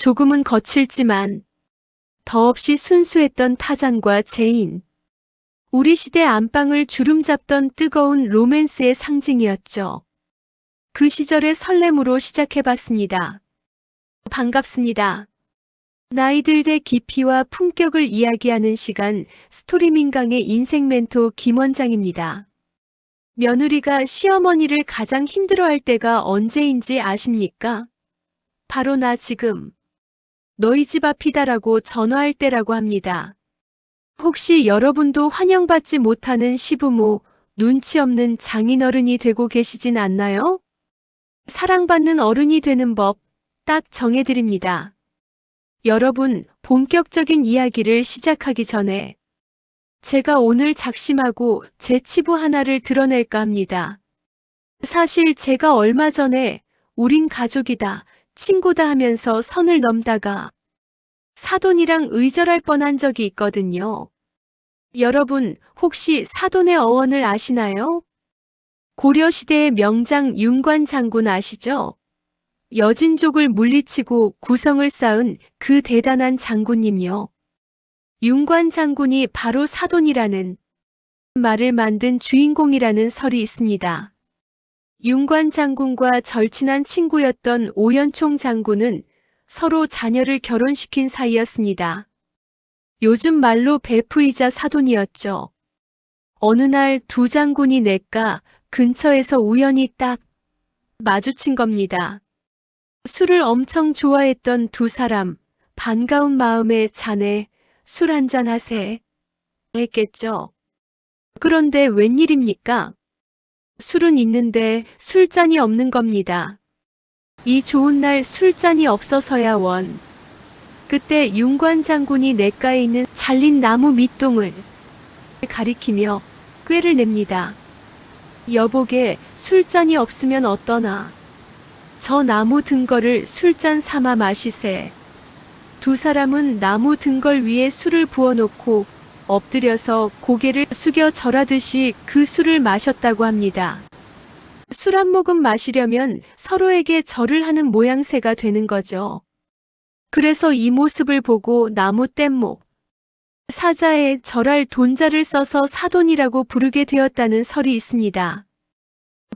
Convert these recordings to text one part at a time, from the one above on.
조금은 거칠지만 더없이 순수했던 타잔과 제인. 우리 시대 안방을 주름 잡던 뜨거운 로맨스의 상징이었죠. 그 시절의 설렘으로 시작해봤습니다. 반갑습니다. 나이들의 깊이와 품격을 이야기하는 시간 스토리민강의 인생 멘토 김 원장입니다. 며느리가 시어머니를 가장 힘들어할 때가 언제인지 아십니까? 바로 나 지금 너희 집 앞이다라고 전화할 때라고 합니다. 혹시 여러분도 환영받지 못하는 시부모, 눈치 없는 장인어른이 되고 계시진 않나요? 사랑받는 어른이 되는 법 딱 정해드립니다. 여러분, 본격적인 이야기를 시작하기 전에 제가 오늘 작심하고 제 치부 하나를 드러낼까 합니다. 사실 제가 얼마 전에 우린 가족이다, 친구다 하면서 선을 넘다가 사돈이랑 의절할 뻔한 적이 있거든요. 여러분, 혹시 사돈의 어원을 아시나요? 고려시대의 명장 윤관 장군 아시죠? 여진족을 물리치고 구성을 쌓은 그 대단한 장군님요. 윤관 장군이 바로 사돈이라는 말을 만든 주인공이라는 설이 있습니다. 윤관 장군과 절친한 친구였던 오연총 장군은 서로 자녀를 결혼시킨 사이였습니다. 요즘 말로 베프이자 사돈이었죠. 어느 날 두 장군이 냇가 근처에서 우연히 딱 마주친 겁니다. 술을 엄청 좋아했던 두 사람, 반가운 마음에 자네 술 한잔 하세. 했겠죠. 그런데 웬일입니까? 술은 있는데 술잔이 없는 겁니다. 이 좋은 날 술잔이 없어서야 원. 그때 윤관 장군이 냇가에 있는 잘린 나무 밑동을 가리키며 꾀를 냅니다. 여보게 술잔이 없으면 어떠나. 저 나무 등걸을 술잔 삼아 마시세. 두 사람은 나무 등걸 위에 술을 부어놓고 엎드려서 고개를 숙여 절하듯이 그 술을 마셨다고 합니다. 술 한 모금 마시려면 서로에게 절을 하는 모양새가 되는 거죠. 그래서 이 모습을 보고 나무 뗏목, 사자에 절할 돈자를 써서 사돈이라고 부르게 되었다는 설이 있습니다.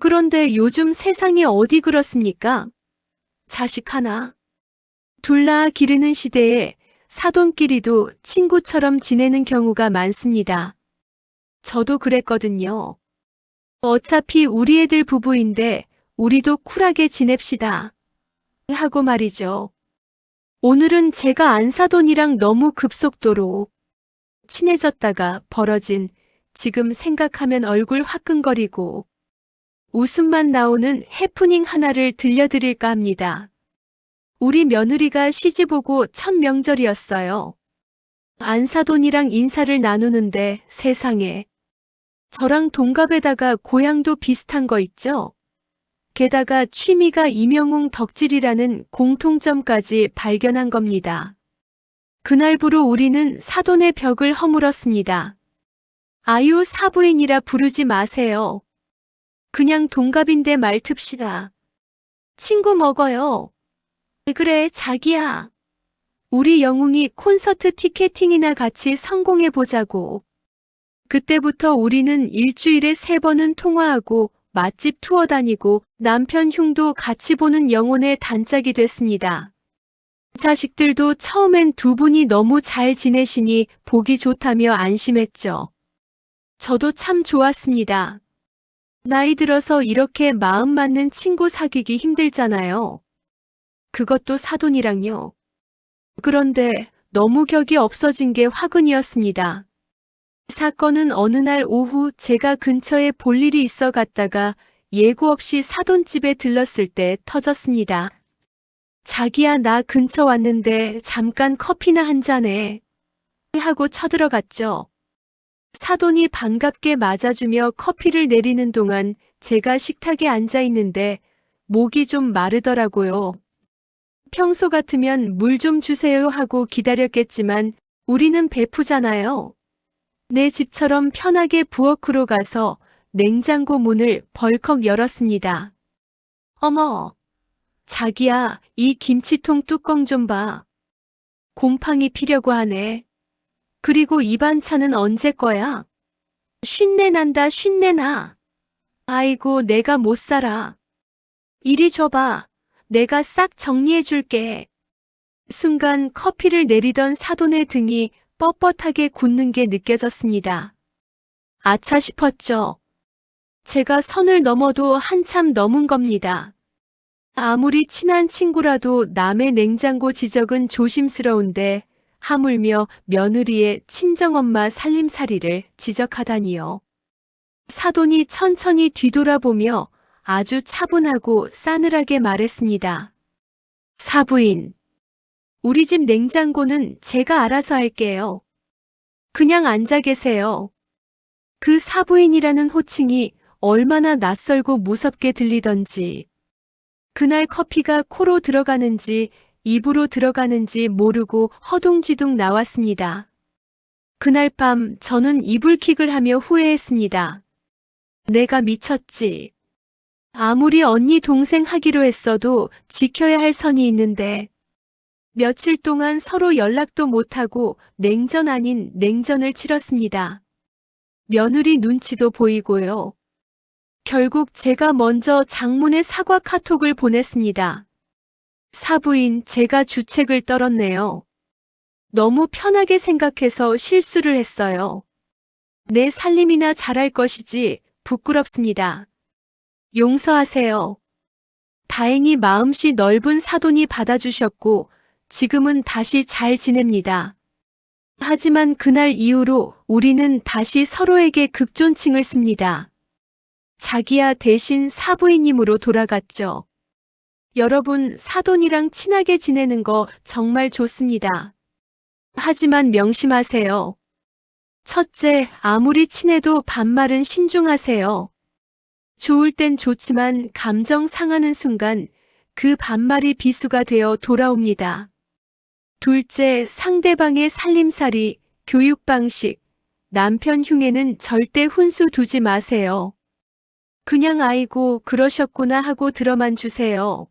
그런데 요즘 세상이 어디 그렇습니까? 자식 하나, 둘 낳아 기르는 시대에 사돈끼리도 친구처럼 지내는 경우가 많습니다. 저도 그랬거든요. 어차피 우리 애들 부부인데 우리도 쿨하게 지냅시다. 하고 말이죠. 오늘은 제가 안사돈이랑 너무 급속도로 친해졌다가 벌어진 지금 생각하면 얼굴 화끈거리고 웃음만 나오는 해프닝 하나를 들려드릴까 합니다. 우리 며느리가 시집 오고 첫 명절이었어요. 안사돈이랑 인사를 나누는데 세상에 저랑 동갑에다가 고향도 비슷한 거 있죠? 게다가 취미가 이명웅 덕질이라는 공통점까지 발견한 겁니다. 그날부로 우리는 사돈의 벽을 허물었습니다. 아유 사부인이라 부르지 마세요. 그냥 동갑인데 말틉시다. 친구 먹어요. 그래 자기야. 우리 영웅이 콘서트 티켓팅이나 같이 성공해 보자고. 그때부터 우리는 일주일에 세 번은 통화하고 맛집 투어 다니고 남편 흉도 같이 보는 영혼의 단짝이 됐습니다. 자식들도 처음엔 두 분이 너무 잘 지내시니 보기 좋다며 안심했죠. 저도 참 좋았습니다. 나이 들어서 이렇게 마음 맞는 친구 사귀기 힘들잖아요. 그것도 사돈이랑요. 그런데 너무 격이 없어진 게 화근이었습니다. 사건은 어느 날 오후 제가 근처에 볼 일이 있어 갔다가 예고 없이 사돈집에 들렀을 때 터졌습니다. 자기야 나 근처 왔는데 잠깐 커피나 한 잔해. 하고 쳐들어갔죠. 사돈이 반갑게 맞아주며 커피를 내리는 동안 제가 식탁에 앉아 있는데 목이 좀 마르더라고요. 평소 같으면 물 좀 주세요 하고 기다렸겠지만 우리는 베프잖아요. 내 집처럼 편하게 부엌으로 가서 냉장고 문을 벌컥 열었습니다. 어머, 자기야, 이 김치통 뚜껑 좀 봐. 곰팡이 피려고 하네. 그리고 이 반찬은 언제 거야? 쉰내 난다, 쉰내 나. 아이고, 내가 못 살아. 이리 줘봐. 내가 싹 정리해 줄게. 순간 커피를 내리던 사돈의 등이 뻣뻣하게 굳는 게 느껴졌습니다. 아차 싶었죠. 제가 선을 넘어도 한참 넘은 겁니다. 아무리 친한 친구라도 남의 냉장고 지적은 조심스러운데 하물며 며느리의 친정엄마 살림살이를 지적하다니요. 사돈이 천천히 뒤돌아보며 아주 차분하고 싸늘하게 말했습니다. 사부인, 우리 집 냉장고는 제가 알아서 할게요. 그냥 앉아 계세요. 그 사부인이라는 호칭이 얼마나 낯설고 무섭게 들리던지, 그날 커피가 코로 들어가는지 입으로 들어가는지 모르고 허둥지둥 나왔습니다. 그날 밤 저는 이불킥을 하며 후회했습니다. 내가 미쳤지. 아무리 언니 동생 하기로 했어도 지켜야 할 선이 있는데 며칠 동안 서로 연락도 못하고 냉전 아닌 냉전을 치렀습니다. 며느리 눈치도 보이고요. 결국 제가 먼저 장문의 사과 카톡을 보냈습니다. 사부인 제가 주책을 떨었네요. 너무 편하게 생각해서 실수를 했어요. 내 살림이나 잘할 것이지 부끄럽습니다. 용서하세요. 다행히 마음씨 넓은 사돈이 받아주셨고 지금은 다시 잘 지냅니다. 하지만 그날 이후로 우리는 다시 서로에게 극존칭을 씁니다. 자기야 대신 사부인님으로 돌아갔죠. 여러분, 사돈이랑 친하게 지내는 거 정말 좋습니다. 하지만 명심하세요. 첫째, 아무리 친해도 반말은 신중하세요. 좋을 땐 좋지만 감정 상하는 순간 그 반말이 비수가 되어 돌아옵니다. 둘째, 상대방의 살림살이, 교육 방식, 남편 흉에는 절대 훈수 두지 마세요. 그냥 아이고 그러셨구나 하고 들어만 주세요.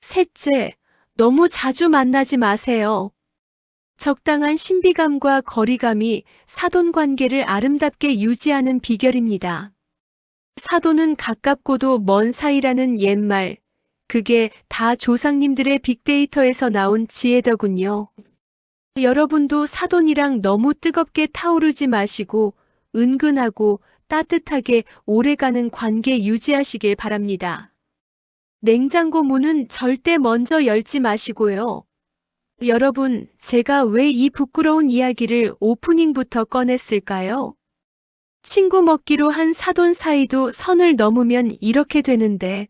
셋째, 너무 자주 만나지 마세요. 적당한 신비감과 거리감이 사돈 관계를 아름답게 유지하는 비결입니다. 사돈은 가깝고도 먼 사이라는 옛말, 그게 다 조상님들의 빅데이터에서 나온 지혜더군요. 여러분도 사돈이랑 너무 뜨겁게 타오르지 마시고 은근하고 따뜻하게 오래가는 관계 유지하시길 바랍니다. 냉장고 문은 절대 먼저 열지 마시고요. 여러분, 제가 왜 이 부끄러운 이야기를 오프닝부터 꺼냈을까요? 친구 먹기로 한 사돈 사이도 선을 넘으면 이렇게 되는데,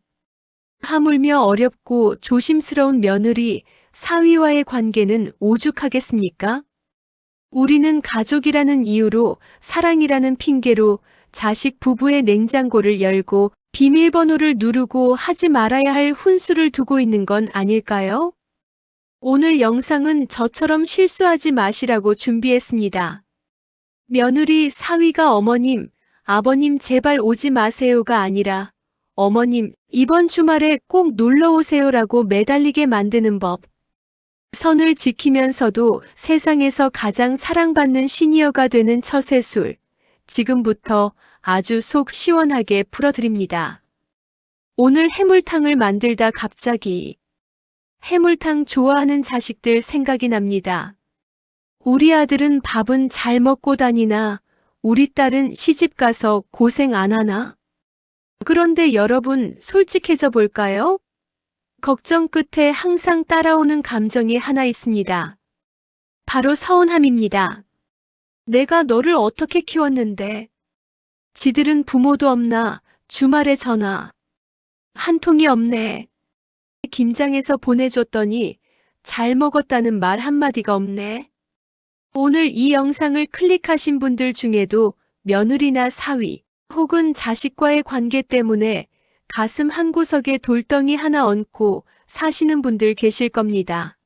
하물며 어렵고 조심스러운 며느리, 사위와의 관계는 오죽하겠습니까? 우리는 가족이라는 이유로 사랑이라는 핑계로 자식 부부의 냉장고를 열고 비밀번호를 누르고 하지 말아야 할 훈수를 두고 있는 건 아닐까요? 오늘 영상은 저처럼 실수하지 마시라고 준비했습니다. 며느리 사위가 어머님, 아버님 제발 오지 마세요가 아니라 어머님, 이번 주말에 꼭 놀러 오세요라고 매달리게 만드는 법. 선을 지키면서도 세상에서 가장 사랑받는 시니어가 되는 처세술. 지금부터 아주 속 시원하게 풀어드립니다. 오늘 해물탕을 만들다 갑자기 해물탕 좋아하는 자식들 생각이 납니다. 우리 아들은 밥은 잘 먹고 다니나 우리 딸은 시집 가서 고생 안 하나? 그런데 여러분 솔직해져 볼까요? 걱정 끝에 항상 따라오는 감정이 하나 있습니다. 바로 서운함입니다. 내가 너를 어떻게 키웠는데. 지들은 부모도 없나, 주말에 전화. 한 통이 없네. 김장에서 보내줬더니 잘 먹었다는 말 한마디가 없네. 오늘 이 영상을 클릭하신 분들 중에도 며느리나 사위 혹은 자식과의 관계 때문에 가슴 한구석에 돌덩이 하나 얹고 사시는 분들 계실 겁니다.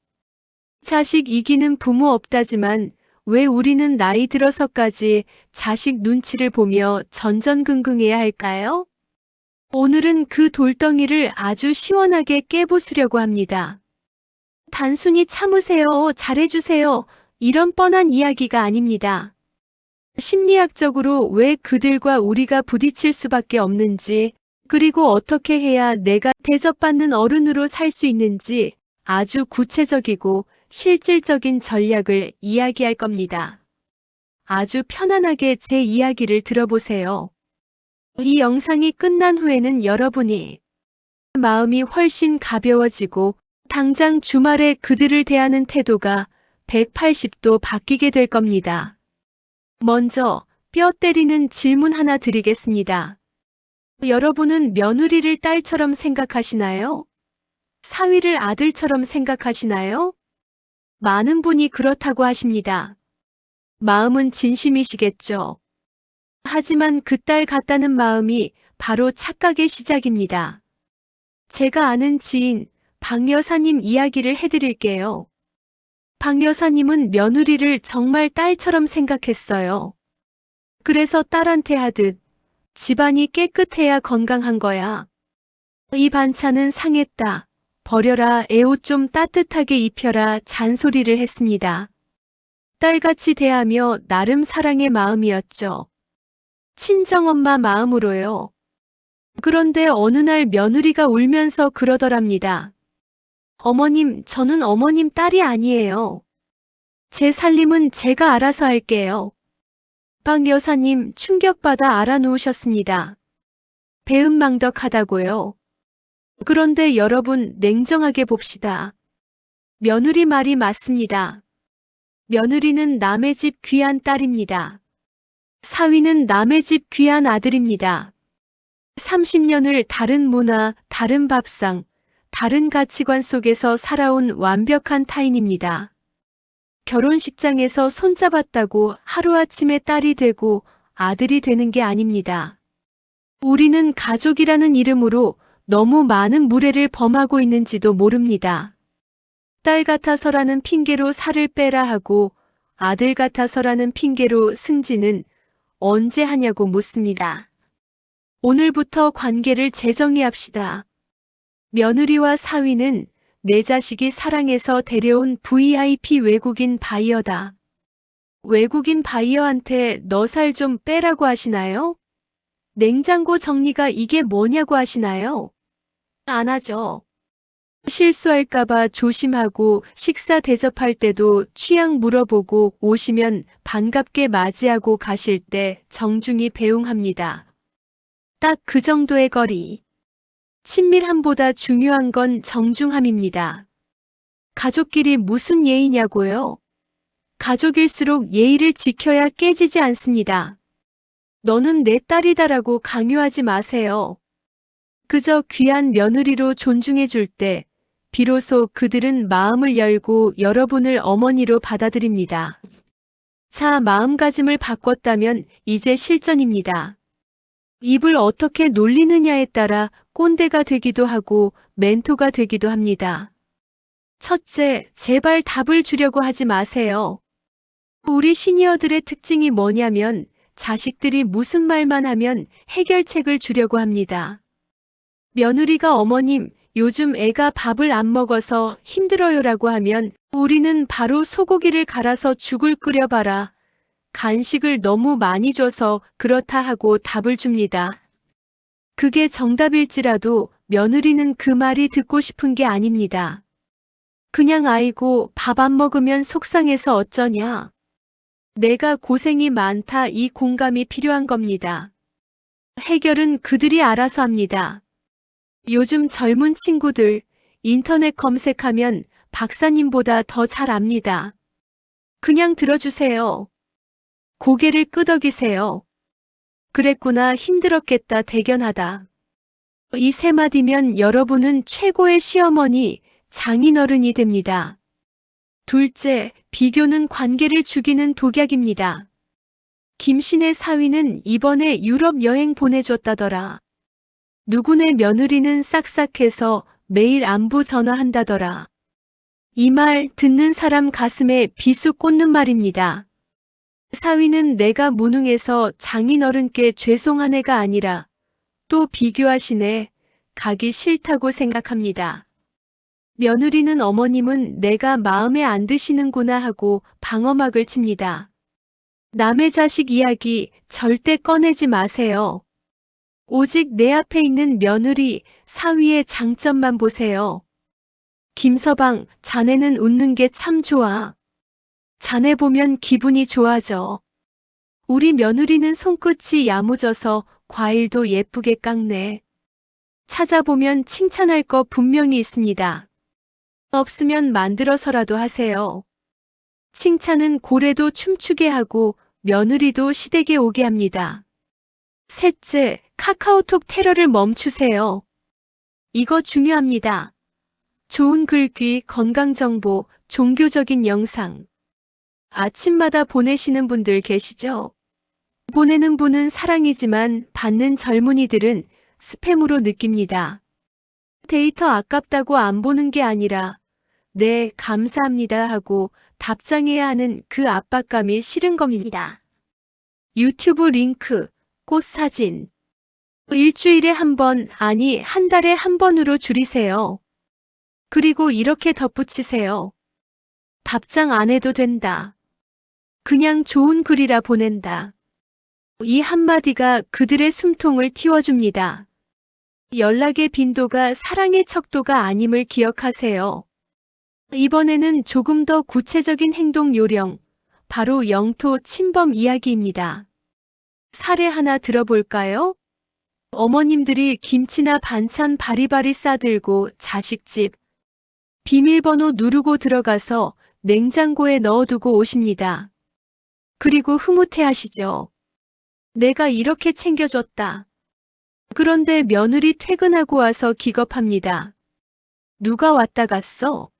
자식 이기는 부모 없다지만 왜 우리는 나이 들어서까지 자식 눈치를 보며 전전긍긍해야 할까요? 오늘은 그 돌덩이를 아주 시원하게 깨부수려고 합니다. 단순히 참으세요, 잘해주세요, 이런 뻔한 이야기가 아닙니다. 심리학적으로 왜 그들과 우리가 부딪힐 수밖에 없는지, 그리고 어떻게 해야 내가 대접받는 어른으로 살 수 있는지 아주 구체적이고 실질적인 전략을 이야기할 겁니다. 아주 편안하게 제 이야기를 들어보세요. 이 영상이 끝난 후에는 여러분이 마음이 훨씬 가벼워지고 당장 주말에 그들을 대하는 태도가 180도 바뀌게 될 겁니다. 먼저 뼈 때리는 질문 하나 드리겠습니다. 여러분은 며느리를 딸처럼 생각하시나요? 사위를 아들처럼 생각하시나요? 많은 분이 그렇다고 하십니다. 마음은 진심이시겠죠. 하지만 그 딸 같다는 마음이 바로 착각의 시작입니다. 제가 아는 지인 박 여사님 이야기를 해드릴게요. 박 여사님은 며느리를 정말 딸처럼 생각했어요. 그래서 딸한테 하듯 집안이 깨끗해야 건강한 거야. 이 반찬은 상했다. 버려라, 애옷 좀 따뜻하게 입혀라 잔소리를 했습니다. 딸같이 대하며 나름 사랑의 마음이었죠. 친정엄마 마음으로요. 그런데 어느 날 며느리가 울면서 그러더랍니다. 어머님, 저는 어머님 딸이 아니에요. 제 살림은 제가 알아서 할게요. 박 여사님 충격받아 알아누우셨습니다. 배은망덕하다고요. 그런데 여러분 냉정하게 봅시다. 며느리 말이 맞습니다. 며느리는 남의 집 귀한 딸입니다. 사위는 남의 집 귀한 아들입니다. 30년을 다른 문화, 다른 밥상, 다른 가치관 속에서 살아온 완벽한 타인입니다. 결혼식장에서 손잡았다고 하루아침에 딸이 되고 아들이 되는 게 아닙니다. 우리는 가족이라는 이름으로 너무 많은 무례를 범하고 있는지도 모릅니다. 딸 같아서라는 핑계로 살을 빼라 하고 아들 같아서라는 핑계로 승진은 언제 하냐고 묻습니다. 오늘부터 관계를 재정의합시다. 며느리와 사위는 내 자식이 사랑해서 데려온 VIP 외국인 바이어다. 외국인 바이어한테 너 살 좀 빼라고 하시나요? 냉장고 정리가 이게 뭐냐고 하시나요? 안 하죠. 실수할까봐 조심하고 식사 대접할 때도 취향 물어보고 오시면 반갑게 맞이하고 가실 때 정중히 배웅합니다. 딱 그 정도의 거리. 친밀함보다 중요한 건 정중함입니다. 가족끼리 무슨 예의냐고요? 가족일수록 예의를 지켜야 깨지지 않습니다. 너는 내 딸이다라고 강요하지 마세요. 그저 귀한 며느리로 존중해 줄 때, 비로소 그들은 마음을 열고 여러분을 어머니로 받아들입니다. 자, 마음가짐을 바꿨다면 이제 실전입니다. 입을 어떻게 놀리느냐에 따라 꼰대가 되기도 하고 멘토가 되기도 합니다. 첫째, 제발 답을 주려고 하지 마세요. 우리 시니어들의 특징이 뭐냐면 자식들이 무슨 말만 하면 해결책을 주려고 합니다. 며느리가 어머님, 요즘 애가 밥을 안 먹어서 힘들어요라고 하면 우리는 바로 소고기를 갈아서 죽을 끓여봐라. 간식을 너무 많이 줘서 그렇다 하고 답을 줍니다. 그게 정답일지라도 며느리는 그 말이 듣고 싶은 게 아닙니다. 그냥 아이고 밥 안 먹으면 속상해서 어쩌냐. 내가 고생이 많다 이 공감이 필요한 겁니다. 해결은 그들이 알아서 합니다. 요즘 젊은 친구들 인터넷 검색하면 박사님보다 더 잘 압니다. 그냥 들어주세요. 고개를 끄덕이세요. 그랬구나 힘들었겠다 대견하다. 이 세 마디면 여러분은 최고의 시어머니, 장인어른이 됩니다. 둘째, 비교는 관계를 죽이는 독약입니다. 김신의 사위는 이번에 유럽 여행 보내줬다더라. 누구네 며느리는 싹싹해서 매일 안부 전화한다더라. 이 말 듣는 사람 가슴에 비수 꽂는 말입니다. 사위는 내가 무능해서 장인어른께 죄송한 애가 아니라 또 비교하시네. 가기 싫다고 생각합니다. 며느리는 어머님은 내가 마음에 안 드시는구나 하고 방어막을 칩니다. 남의 자식 이야기 절대 꺼내지 마세요. 오직 내 앞에 있는 며느리 사위의 장점만 보세요. 김서방, 자네는 웃는 게 참 좋아. 자네 보면 기분이 좋아져. 우리 며느리는 손끝이 야무져서 과일도 예쁘게 깎네. 찾아보면 칭찬할 거 분명히 있습니다. 없으면 만들어서라도 하세요. 칭찬은 고래도 춤추게 하고 며느리도 시댁에 오게 합니다. 셋째, 카카오톡 테러를 멈추세요. 이거 중요합니다. 좋은 글귀, 건강정보, 종교적인 영상. 아침마다 보내시는 분들 계시죠? 보내는 분은 사랑이지만 받는 젊은이들은 스팸으로 느낍니다. 데이터 아깝다고 안 보는 게 아니라 네, 감사합니다 하고 답장해야 하는 그 압박감이 싫은 겁니다. 유튜브 링크, 꽃 사진. 일주일에 한 번, 아니, 한 달에 한 번으로 줄이세요. 그리고 이렇게 덧붙이세요. 답장 안 해도 된다. 그냥 좋은 글이라 보낸다. 이 한마디가 그들의 숨통을 틔워줍니다. 연락의 빈도가 사랑의 척도가 아님을 기억하세요. 이번에는 조금 더 구체적인 행동 요령, 바로 영토 침범 이야기입니다. 사례 하나 들어볼까요? 어머님들이 김치나 반찬 바리바리 싸들고 자식집, 비밀번호 누르고 들어가서 냉장고에 넣어두고 오십니다. 그리고 흐뭇해 하시죠. 내가 이렇게 챙겨줬다. 그런데 며느리 퇴근하고 와서 기겁합니다. 누가 왔다 갔어?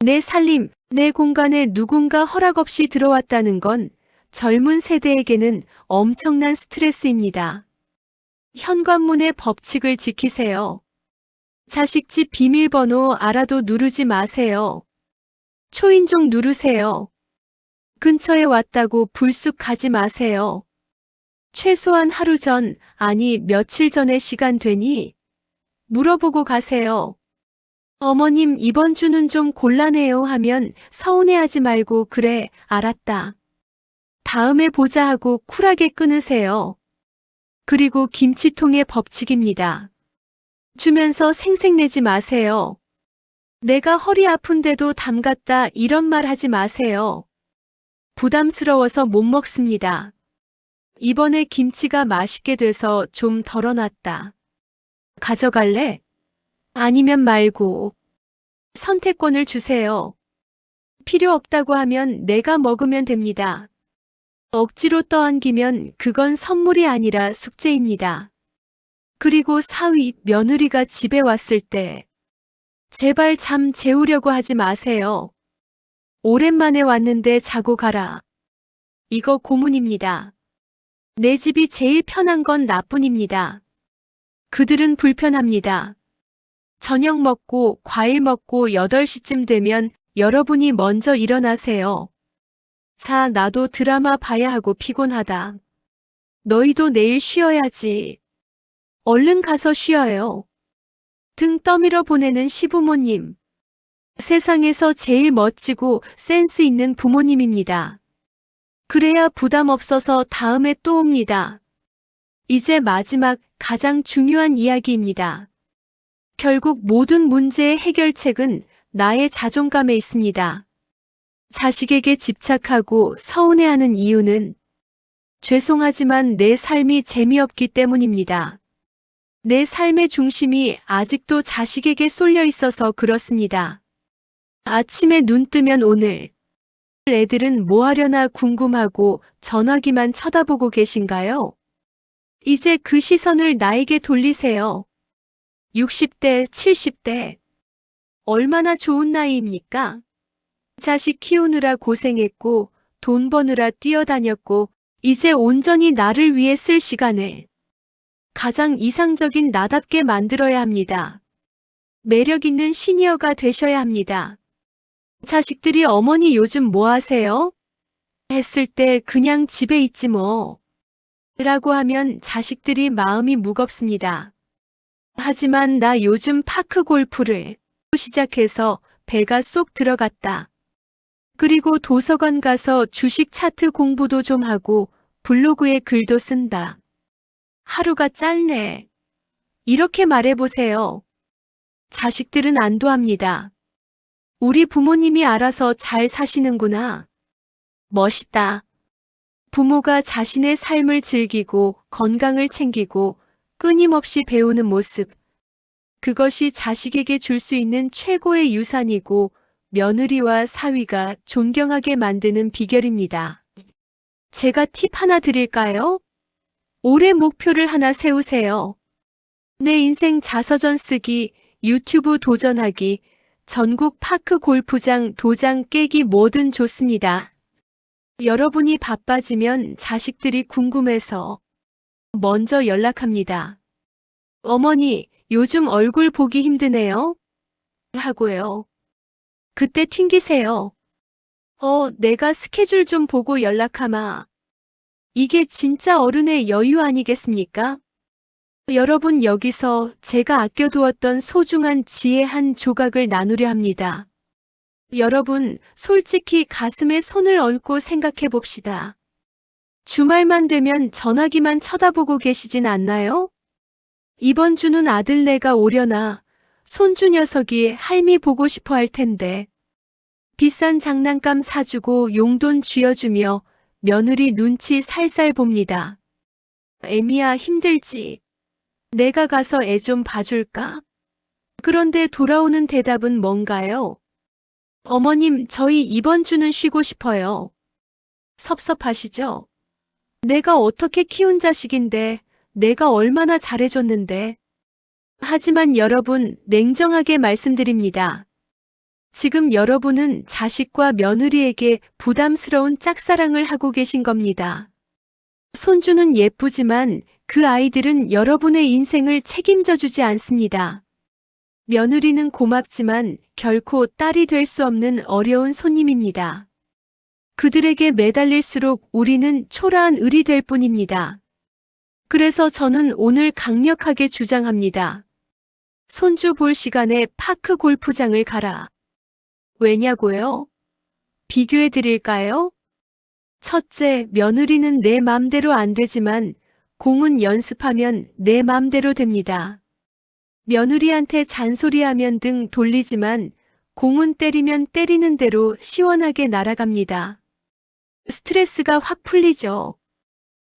내 살림, 내 공간에 누군가 허락 없이 들어왔다는 건 젊은 세대에게는 엄청난 스트레스입니다. 현관문의 법칙을 지키세요. 자식집 비밀번호 알아도 누르지 마세요. 초인종 누르세요. 근처에 왔다고 불쑥 가지 마세요. 최소한 하루 전, 아니 며칠 전의 시간 되니? 물어보고 가세요. 어머님 이번 주는 좀 곤란해요 하면 서운해하지 말고 그래, 알았다. 다음에 보자 하고 쿨하게 끊으세요. 그리고 김치통의 법칙입니다. 주면서 생색내지 마세요. 내가 허리 아픈데도 담갔다 이런 말 하지 마세요. 부담스러워서 못 먹습니다. 이번에 김치가 맛있게 돼서 좀 덜어놨다. 가져갈래? 아니면 말고. 선택권을 주세요. 필요 없다고 하면 내가 먹으면 됩니다. 억지로 떠안기면 그건 선물이 아니라 숙제입니다. 그리고 사위, 며느리가 집에 왔을 때 제발 잠 재우려고 하지 마세요. 오랜만에 왔는데 자고 가라. 이거 고문입니다. 내 집이 제일 편한 건 나뿐입니다. 그들은 불편합니다. 저녁 먹고 과일 먹고 8시쯤 되면 여러분이 먼저 일어나세요. 자, 나도 드라마 봐야 하고 피곤하다. 너희도 내일 쉬어야지. 얼른 가서 쉬어요. 등 떠밀어 보내는 시부모님. 세상에서 제일 멋지고 센스 있는 부모님입니다. 그래야 부담 없어서 다음에 또 옵니다. 이제 마지막 가장 중요한 이야기입니다. 결국 모든 문제의 해결책은 나의 자존감에 있습니다. 자식에게 집착하고 서운해하는 이유는 죄송하지만 내 삶이 재미없기 때문입니다. 내 삶의 중심이 아직도 자식에게 쏠려 있어서 그렇습니다. 아침에 눈 뜨면 오늘 애들은 뭐 하려나 궁금하고 전화기만 쳐다보고 계신가요? 이제 그 시선을 나에게 돌리세요. 60대, 70대. 얼마나 좋은 나이입니까? 자식 키우느라 고생했고, 돈 버느라 뛰어다녔고, 이제 온전히 나를 위해 쓸 시간을 가장 이상적인 나답게 만들어야 합니다. 매력 있는 시니어가 되셔야 합니다. 자식들이 어머니 요즘 뭐 하세요? 했을 때 그냥 집에 있지 뭐. 라고 하면 자식들이 마음이 무겁습니다. 하지만 나 요즘 파크 골프를 시작해서 배가 쏙 들어갔다. 그리고 도서관 가서 주식 차트 공부도 좀 하고 블로그에 글도 쓴다. 하루가 짧네. 이렇게 말해보세요. 자식들은 안도합니다. 우리 부모님이 알아서 잘 사시는구나. 멋있다. 부모가 자신의 삶을 즐기고 건강을 챙기고 끊임없이 배우는 모습. 그것이 자식에게 줄 수 있는 최고의 유산이고 며느리와 사위가 존경하게 만드는 비결입니다. 제가 팁 하나 드릴까요? 올해 목표를 하나 세우세요. 내 인생 자서전 쓰기, 유튜브 도전하기, 전국 파크 골프장 도장 깨기 뭐든 좋습니다. 여러분이 바빠지면 자식들이 궁금해서 먼저 연락합니다. 어머니, 요즘 얼굴 보기 힘드네요. 하고요. 그때 튕기세요. 어, 내가 스케줄 좀 보고 연락하마. 이게 진짜 어른의 여유 아니겠습니까? 여러분 여기서 제가 아껴두었던 소중한 지혜 한 조각을 나누려 합니다. 여러분, 솔직히 가슴에 손을 얹고 생각해 봅시다. 주말만 되면 전화기만 쳐다보고 계시진 않나요? 이번 주는 아들네가 오려나 손주 녀석이 할미 보고 싶어 할 텐데. 비싼 장난감 사주고 용돈 쥐어주며 며느리 눈치 살살 봅니다. 애미야 힘들지. 내가 가서 애 좀 봐줄까? 그런데 돌아오는 대답은 뭔가요? 어머님, 저희 이번 주는 쉬고 싶어요. 섭섭하시죠? 내가 어떻게 키운 자식인데, 내가 얼마나 잘해줬는데. 하지만 여러분, 냉정하게 말씀드립니다. 지금 여러분은 자식과 며느리에게 부담스러운 짝사랑을 하고 계신 겁니다. 손주는 예쁘지만 그 아이들은 여러분의 인생을 책임져 주지 않습니다. 며느리는 고맙지만 결코 딸이 될 수 없는 어려운 손님입니다. 그들에게 매달릴수록 우리는 초라한 을이 될 뿐입니다. 그래서 저는 오늘 강력하게 주장합니다. 손주 볼 시간에 파크 골프장을 가라. 왜냐고요? 비교해 드릴까요? 첫째, 며느리는 내 맘대로 안 되지만 공은 연습하면 내 맘대로 됩니다. 며느리한테 잔소리하면 등 돌리지만 공은 때리면 때리는 대로 시원하게 날아갑니다. 스트레스가 확 풀리죠.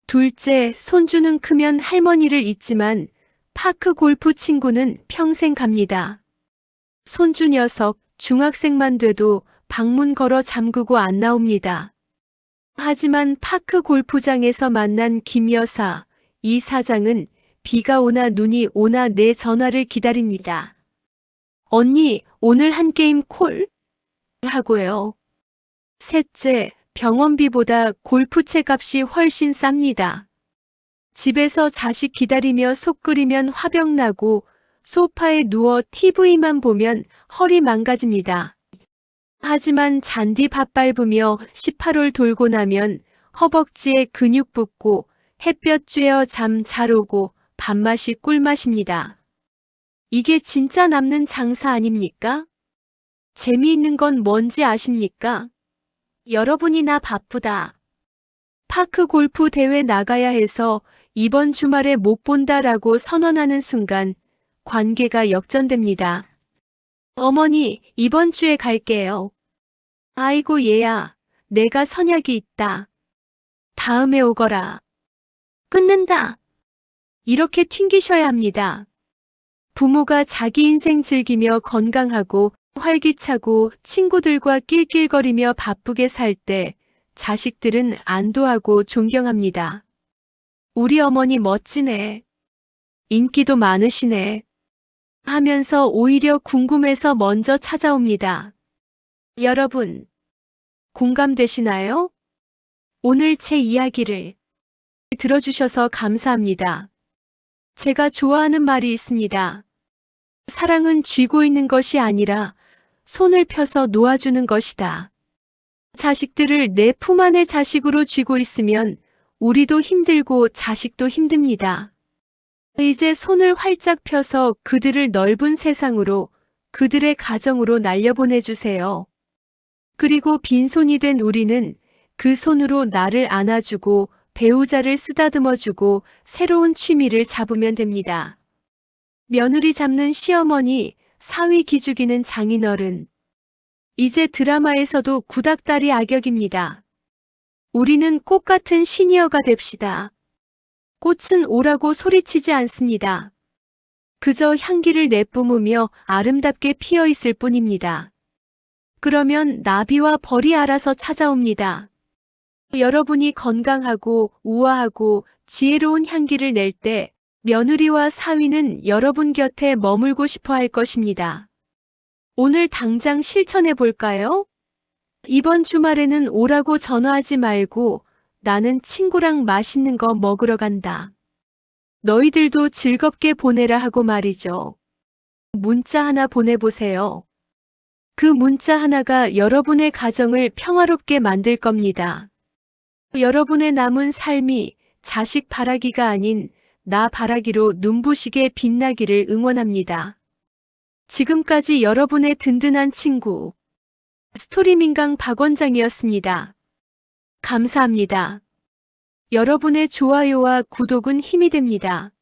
둘째, 손주는 크면 할머니를 잊지만 파크 골프 친구는 평생 갑니다. 손주 녀석, 중학생만 돼도 방문 걸어 잠그고 안 나옵니다. 하지만 파크 골프장에서 만난 김 여사, 이 사장은 비가 오나 눈이 오나 내 전화를 기다립니다. 언니, 오늘 한 게임 콜? 하고요. 셋째, 병원비보다 골프채 값이 훨씬 쌉니다. 집에서 자식 기다리며 속 끓이면 화병 나고 소파에 누워 TV만 보면 허리 망가집니다. 하지만 잔디 밥 밟으며 18홀 돌고 나면 허벅지에 근육 붙고 햇볕 쬐어 잠 잘 오고 밥맛이 꿀맛입니다. 이게 진짜 남는 장사 아닙니까? 재미있는 건 뭔지 아십니까? 여러분이 나 바쁘다. 파크 골프 대회 나가야 해서 이번 주말에 못 본다라고 선언하는 순간 관계가 역전됩니다. 어머니, 이번 주에 갈게요. 아이고 얘야, 내가 선약이 있다. 다음에 오거라. 끊는다. 이렇게 튕기셔야 합니다. 부모가 자기 인생 즐기며 건강하고 활기차고 친구들과 낄낄거리며 바쁘게 살 때 자식들은 안도하고 존경합니다. 우리 어머니 멋지네. 인기도 많으시네. 하면서 오히려 궁금해서 먼저 찾아옵니다. 여러분, 공감되시나요? 오늘 제 이야기를 들어주셔서 감사합니다. 제가 좋아하는 말이 있습니다. 사랑은 쥐고 있는 것이 아니라 손을 펴서 놓아주는 것이다. 자식들을 내 품 안의 자식으로 쥐고 있으면 우리도 힘들고 자식도 힘듭니다. 이제 손을 활짝 펴서 그들을 넓은 세상으로, 그들의 가정으로 날려보내주세요. 그리고 빈손이 된 우리는 그 손으로 나를 안아주고 배우자를 쓰다듬어주고 새로운 취미를 잡으면 됩니다. 며느리 잡는 시어머니, 사위 기죽이는 장인어른. 이제 드라마에서도 구닥다리 악역입니다. 우리는 꽃 같은 시니어가 됩시다. 꽃은 오라고 소리치지 않습니다. 그저 향기를 내뿜으며 아름답게 피어 있을 뿐입니다. 그러면 나비와 벌이 알아서 찾아옵니다. 여러분이 건강하고 우아하고 지혜로운 향기를 낼 때 며느리와 사위는 여러분 곁에 머물고 싶어 할 것입니다. 오늘 당장 실천해 볼까요? 이번 주말에는 오라고 전화하지 말고 나는 친구랑 맛있는 거 먹으러 간다. 너희들도 즐겁게 보내라 하고 말이죠. 문자 하나 보내보세요. 그 문자 하나가 여러분의 가정을 평화롭게 만들 겁니다. 여러분의 남은 삶이 자식 바라기가 아닌 나 바라기로 눈부시게 빛나기를 응원합니다. 지금까지 여러분의 든든한 친구, 스토리민강 박원장이었습니다. 감사합니다. 여러분의 좋아요와 구독은 힘이 됩니다.